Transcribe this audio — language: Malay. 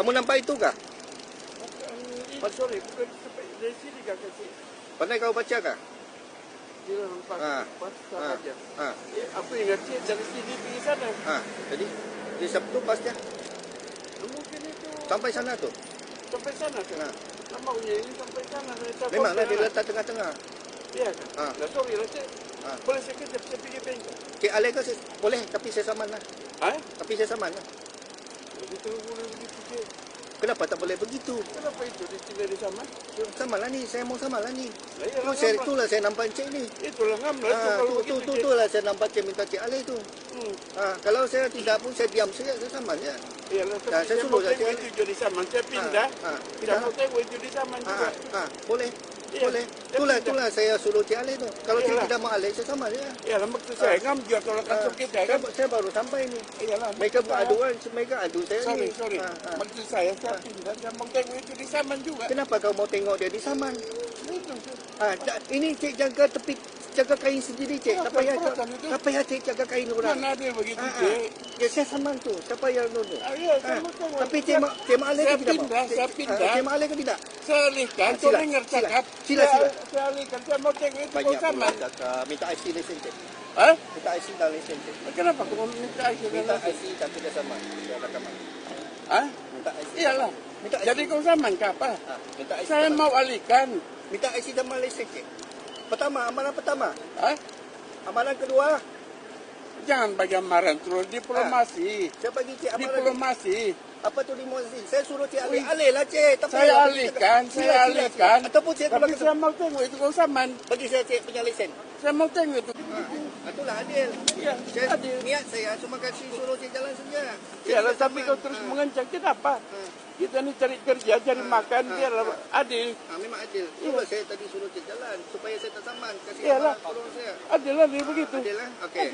Kamu nampak itu kah? Bukan, sorry, bukan sampai dari sini kak kasih. Pandai kau baca kah? Dia pas, Ha. pas Ha. sahaja. Ha. Eh, apa yang ngerti dari sini pergi sana? Ha. Jadi di Sabtu pasnya Mungkin itu sampai sana tu. sampai sana kan? Ha. Nampaknya ini sampai sana. Saya Memanglah dia letak tengah-tengah. Kan? Ha. Nah, sorry lah cik. Ha. Boleh saya kejap, saya pergi bengkel. Cik Ale ke saya- boleh tapi saya saman lah. Ha? Tapi saya saman lah. Itu boleh begitu. Kenapa tak boleh begitu? Kenapa itu di sini di sama? Sama lah ni, saya mau sama lah ni. Lah, Tu lah, saya lah. itulah saya nampak cik ni. Itulah ngam lah. itu Ah, kalau tu tu tu Cik. tu lah saya nampak cik minta cik Ale tu. Hmm. Ah, kalau saya tidak pun saya diam saja, saya saman ya. Lah, Dah, tapi saya saya suruh mau dah, tengok Cik. itu jadi sama. Saya pindah. Ah, Saya pindah. mau tengok itu di sama juga. Ah, ah, boleh. Boleh. dia Itulah itulah saya suruh cik Ale tu. Kalau cik Iyalah. tidak mau Ale saya sama ya. Iya lah, maksud saya ngam juga kalau Ah, kantor kita saya, kan. saya baru sampai ni. Iya lah. Mereka buat aduan, mereka adu saya Sorry, ni. sorry. Ah, ah. Maksud saya, saya Ah. pindah. Saya mau tengok itu di Saman juga. Kenapa kau mau tengok dia di Saman? Itu. Ah, da- ini cik jaga tepi jaga kain sendiri cik. Ya, Tak payah itu. tak payah cik jaga kain orang. Mana ada begitu, ah. Cik? Ya saya saman tu. Tak payah nunu. Ah, saya Ah, mau. Tapi cik mak cik mak Saya ke tidak mau? pindah, saya pindah. ah, Cik mak Ale ke tidak? Saya alihkan, saya sila, dengar sila. cakap. Sila, Saya- sila. Saya alihkan, saya mau tengok itu pula cakap. Minta IC lesen cik. Hah? Minta IC dan lesen cik. Kenapa kau minta IC dan Minta? IC dan tidak sama. Dia rekaman. Hah? Minta IC. Iyalah. Minta IC. Jadi kau Saman ke apa? Ah, minta IC. Saya mau alihkan. minta IC dan lesen cik. Pertama, amalan pertama. Hah? Amalan kedua, Jangan bagi amaran terus. Diplomasi. saya bagi cik amalan Diplomasi. Apa tu limousine? Saya suruh cik alih. Ui. Alih lah cik. Tak Saya alihkan, saya sila. alihkan. Ataupun saya Tapi keluar saya mau tengok itu kau Saman. Bagi saya cik punya lesen. Saya mau tengok itu. Ah, itulah adil. Iya, Saya, adil. Niat saya cuma kasih suruh cik jalan saja. Ya lah, Cik tapi kau terus Ah, mengencang. Kenapa? ah, Kita ni cari kerja, cari Ah, makan, ah, biarlah ah. adil. ah, memang adil. Itulah saya tadi suruh cik jalan supaya saya tak saman. Kasih Iyalah. amalan suruh saya. Adil lah dia begitu. Adil lah. Okey.